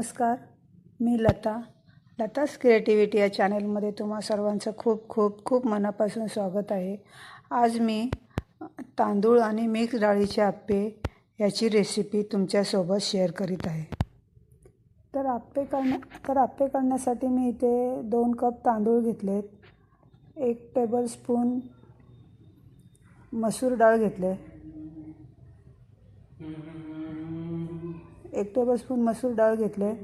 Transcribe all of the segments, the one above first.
नमस्कार मी लता. लताच क्रिएटिव्हिटी या चॅनलमध्ये तुम्हा सर्वांचं खूप खूप खूप मनापासून स्वागत आहे. आज मी तांदूळ आणि मिक्स डाळीचे आप्पे याची रेसिपी तुमच्यासोबत शेअर करीत आहे. तर आप्पे करण्या तर आप्पे करण्यासाठी मी इथे दोन कप तांदूळ घेतलेत. एक टेबलस्पून मसूर डाळ घेतले एक टेबलस्पून मसूर डाळ घेतले.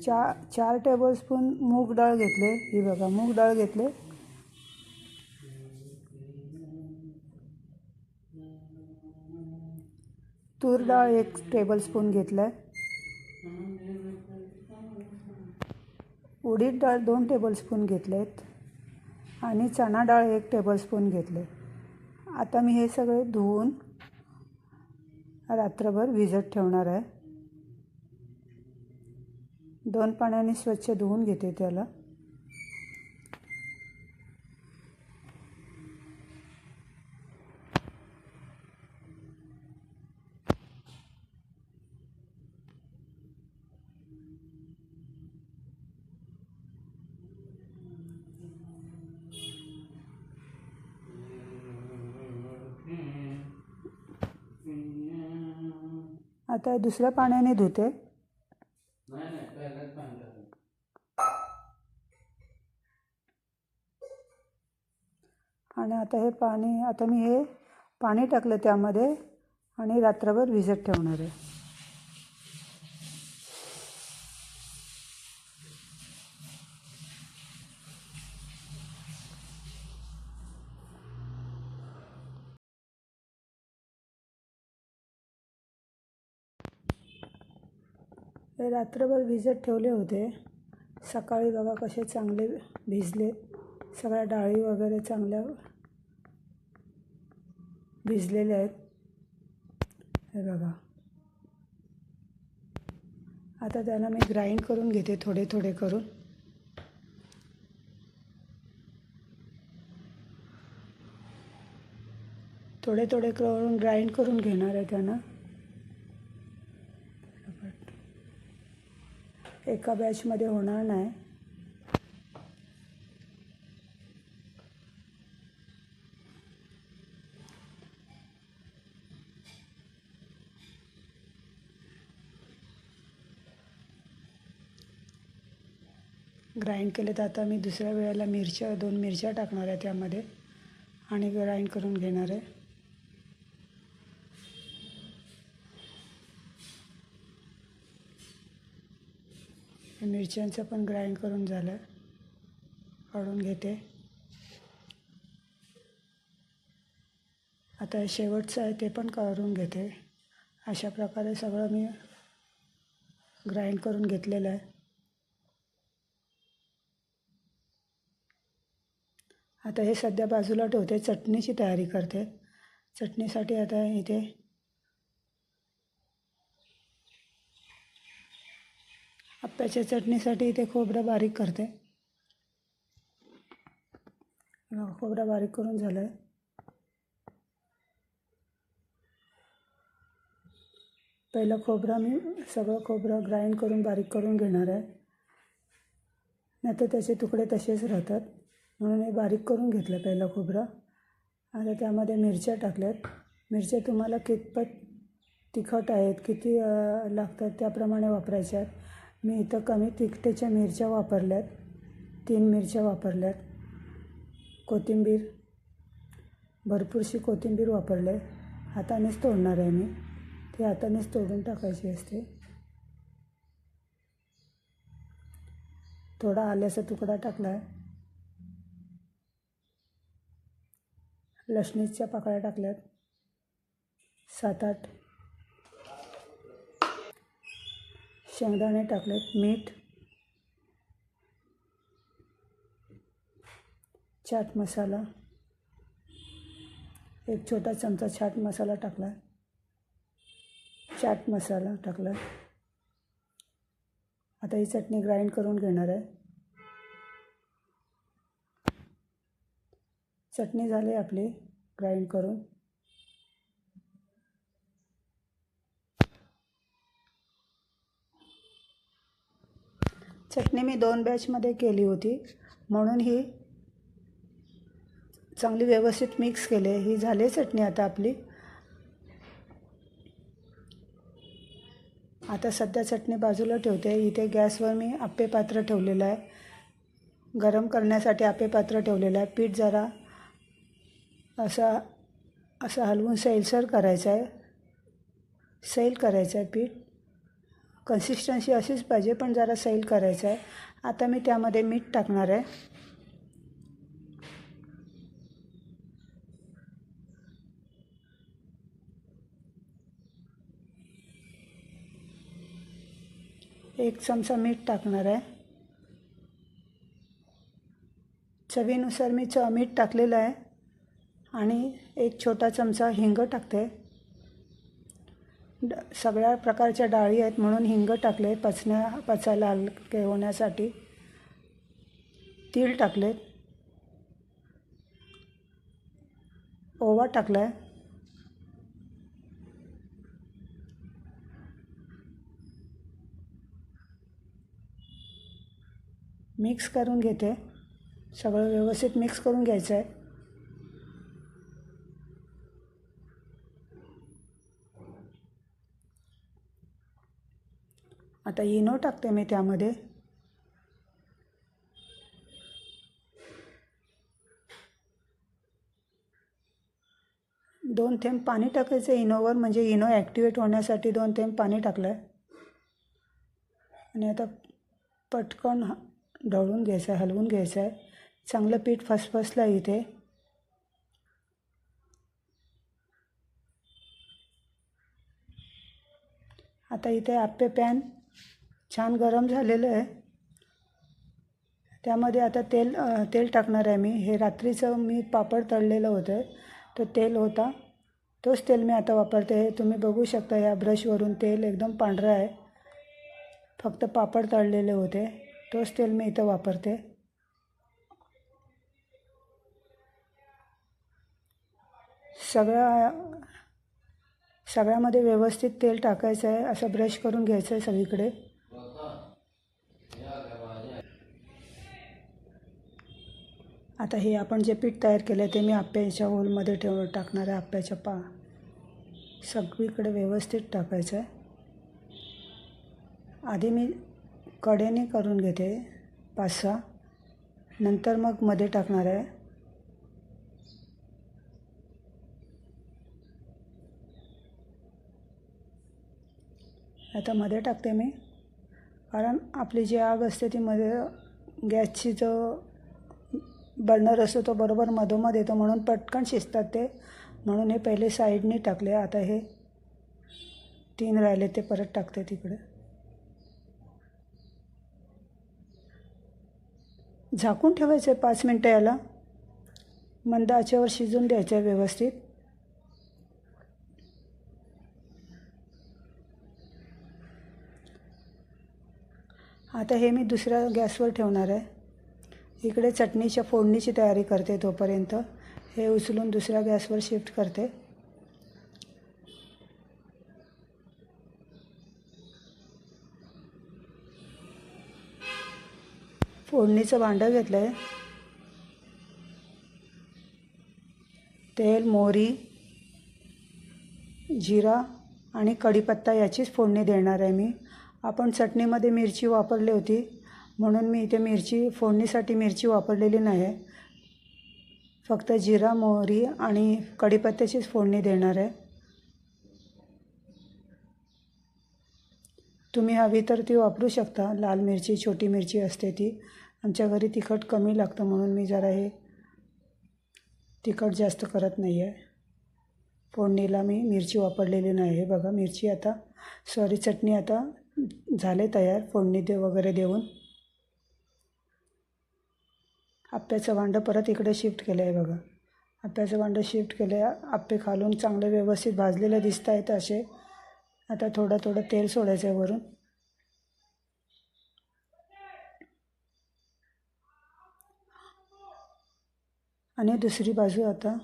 चा चार टेबलस्पून मूग डाळ घेतले. ही बघा मूग डाळ घेतले. तूर डाळ एक टेबलस्पून घेतलं. आहे उडीद डाळ दोन टेबलस्पून घेतलेत. आणि चणा डाळ एक टेबलस्पून घेतले. आता मी हे सगळे धुवून रात्रभर भिजत ठेवणार आहे. दोन पाण्याने स्वच्छ धुवून घेते त्याला. आता दुसऱ्या पाण्याने धुते. आणि आता हे पाणी आता मी हे पाणी टाकलं त्यामध्ये आणि रात्रभर भिजत ठेवणार आहे. रात्रभर भिजत ठेवले होते. सकाळी बघा कसे चांगले भिजले. सगळ्या डाळी वगैरे चांगल्या भिजलेल्या आहेत. हे बघा. आता त्याला मी ग्राइंड करून घेते थोडे थोडे करून. थोडे थोडे करून ग्राइंड करून घेणार आहे त्यांना. एका बॅचमध्ये होणार नाही. ग्राइंड केले तर आता मी दुसऱ्या वेळेला मिरच्या दोन मिरच्या टाकणार आहे त्यामध्ये. आणि ग्राइंड करून घेणार आहे. मिरच्यांचं पण ग्राइंड करून झालं. काढून घेते. आता शेवटचं आहे ते पण काढून घेते. अशा प्रकारे सगळं मी ग्राइंड करून घेतलेलं आहे. आता हे सध्या बाजूला ठेवते चटणीची तयारी करते. चटणीसाठी आता इथे आप्याच्या चटणीसाठी इथे खोबरं बारीक करते. खोबरं बारीक करून झालं आहे पहिलं खोबरं मी सगळं खोबरं ग्राइंड करून बारीक करून घेणार आहे. नाहीतर त्याचे तुकडे तसेच राहतात. म्हणून हे बारीक करून घेतलं पहिलं खोबरं. आता त्यामध्ये मिरच्या टाकल्यात. मिरच्या तुम्हाला कितपत तिखट आहेत किती लागतात त्याप्रमाणे वापरायच्या आहेत मी इथं कमी तिखटेच्या मिरच्या वापरल्यात तीन मिरच्या वापरल्यात कोथिंबीर भरपूरशी कोथिंबीर वापरले हातानेच तोडणार आहे मी. ती हातानेच तोडून टाकायची असते. थोडा आल्याचा तुकडा टाकला आहे लसणीच्या पाकळ्या टाकल्यात. सात आठ शेंगदाणे टाकलेत मीठ चाट मसाला एक छोटा चमचा चाट मसाला टाकला चाट मसाला टाकला. आता ही चटणी ग्राइंड करून घेणार आहे. चटणी झाली आपली ग्राइंड करून. चटणी मी दोन बॅचमध्ये केली होती. म्हणून ही चांगली व्यवस्थित मिक्स केले ही झाली चटणी आता आपली. आता सध्या चटणी बाजूला ठेवते. इथे गॅसवर मी आप्पे पात्र ठेवलेलं आहे. गरम करण्यासाठी आप्पे पात्र ठेवलेलं आहे. पीठ जरा असा असं हलवून सैलसर करायचं आहे. सैल करायचं आहे पीठ. कन्सिस्टन्सी अशीच पाहिजे पण जरा सैल करायचं आहे. आता मी त्यामध्ये मीठ टाकणार आहे. एक चमचा मीठ टाकणार आहे. चवीनुसार मी च मीठ टाकलेलं आहे. आणि एक छोटा चमचा हिंग टाकते. ड सगळ्या प्रकारच्या डाळी आहेत म्हणून हिंग टाकले पचण्या पचायला हलके होण्यासाठी. तीळ टाकले. ओवा टाकला आहे मिक्स करून घेते. सगळं व्यवस्थित मिक्स करून घ्यायचं आहे आता इनो टाकते मी त्यामध्ये. दोन थेंब पाणी टाकायचं इनोवर म्हणजे इनो ॲक्टिवेट होण्यासाठी दोन थेंब पाणी टाकलं आहे आणि आता पटकन ह- ढवळून घ्यायचं आहे हलवून घ्यायचं आहे. चांगलं पीठ फसफसलं आहे इथे. आता इथे आप्पे पॅन छान गरम झालेलं आहे. त्यामध्ये आता तेल तेल टाकणार आहे मी. हे रात्रीचं मी पापड तळलेलं होतं. तो तेल होता. तोच तेल मी आता वापरते. तुम्ही बघू शकता या ब्रशवरून तेल एकदम पांढरं आहे. फक्त पापड तळलेले होते. तोच तेल मी इथं वापरते. सगळ्या सगळ्यामध्ये व्यवस्थित तेल टाकायचं आहे. असं ब्रश करून घ्यायचं आहे सगळीकडे. आता हे आपण जे पीठ तयार केलं आहे ते मी आप्याच्या होलमध्ये ठेव टाकणार आहे. आप्याच्या पा सगळीकडे व्यवस्थित टाकायचं आहे आधी मी कडेने करून घेते पाच सहा नंतर मग मध्ये टाकणार आहे. आता मध्ये टाकते मी. कारण आपली जी आग असते ती मध्ये गॅसची जो बर्नर असतो तो बरोबर मधोमध येतो म्हणून पटकन शिजतात ते. म्हणून हे पहिले साईडने टाकले. आता हे तीन राहिले ते परत टाकते तिकडे. झाकून ठेवायचं आहे पाच मिनटं याला. मंद आचेवर शिजून द्यायचं आहे व्यवस्थित. आता हे मी दुसऱ्या गॅसवर ठेवणार आहे. इकडे चटणीच्या फोडणीची तयारी करते तोपर्यंत. हे उचलून दुसऱ्या गॅसवर शिफ्ट करते. फोडणीचं भांडं घेतलं आहे तेल मोहरी जिरा आणि कढीपत्ता याचीच फोडणी देणार आहे मी. आपण चटणीमध्ये मिरची वापरली होती. म्हणून मी इथे मिरची फोडणीसाठी मिरची वापरलेली नाही. आहे फक्त जिरा मोहरी आणि कढीपत्त्याचीच फोडणी देणार आहे. तुम्ही हवी तर ती वापरू शकता. लाल मिरची छोटी मिरची असते ती. आमच्या घरी तिखट कमी लागतं म्हणून मी जरा हे तिखट जास्त करत नाही आहे फोडणीला मी मिरची वापरलेली नाही. आहे बघा मिरची आता सॉरी चटणी आता झाले तयार. फोडणी दे वगैरे देऊन. आप्याचं भांडं परत इकडे शिफ्ट केलं आहे बघा. आप्याचं भांडं शिफ्ट केलं आहे आप्पे खालून चांगले व्यवस्थित भाजलेले दिसत आहेत असे. आता थोडं थोडं तेल सोडायचं आहे वरून. आणि दुसरी बाजू आता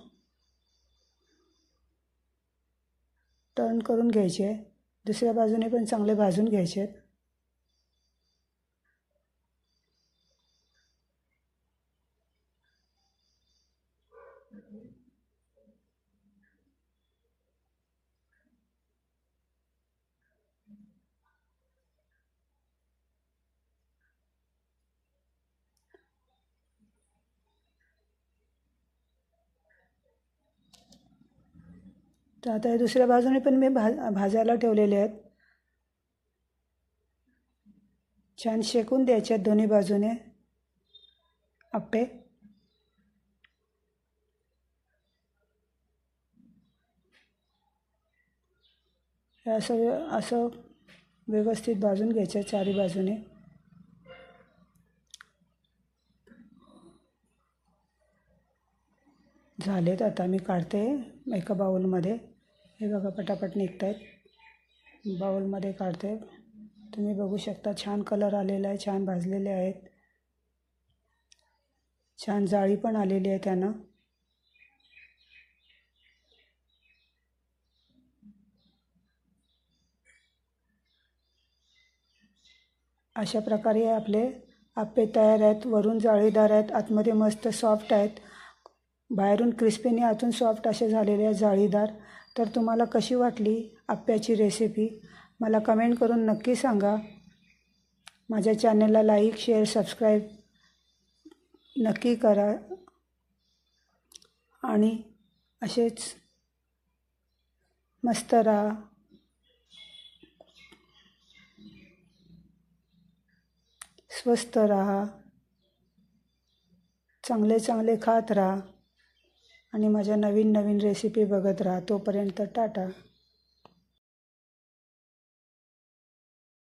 टर्न करून घ्यायचे आहे. दुसऱ्या बाजूने पण चांगले भाजून घ्यायचे आहेत. तर आता दुसऱ्या बाजूने पण मी भा भाजायला ठेवलेले आहेत. छान शेकून द्यायचे आहेत दोन्ही बाजूने. आप्पे हे असं असं व्यवस्थित भाजून घ्यायचं आहे चारी बाजूने. झालेत आता मी काढते एका बाउलमध्ये. हे बघा पटापट निघत आहेत बाउलमध्ये काढते. तुम्ही बघू शकता छान कलर आलेला आहे छान भाजलेले आहेत. छान जाळी पण आलेली आहे त्यानं. अशा प्रकारे आपले आप्पे तयार आहेत वरून जाळीदार आहेत आतमध्ये मस्त सॉफ्ट आहेत. बाहेरून क्रिस्पीने आतून सॉफ्ट असे झालेले आहेत जाळीदार. तर तुम्हाला कशी वाटली आप्याची रेसिपी मला कमेंट करून नक्की सांगा. माझ्या चॅनलला लाईक शेअर सबस्क्राईब नक्की करा. आणि असेच मस्त राहा. स्वस्थ राहा. चांगले चांगले खात राहा. आणि माझ्या नवीन नवीन रेसिपी बघत राहा. तोपर्यंत टाटा.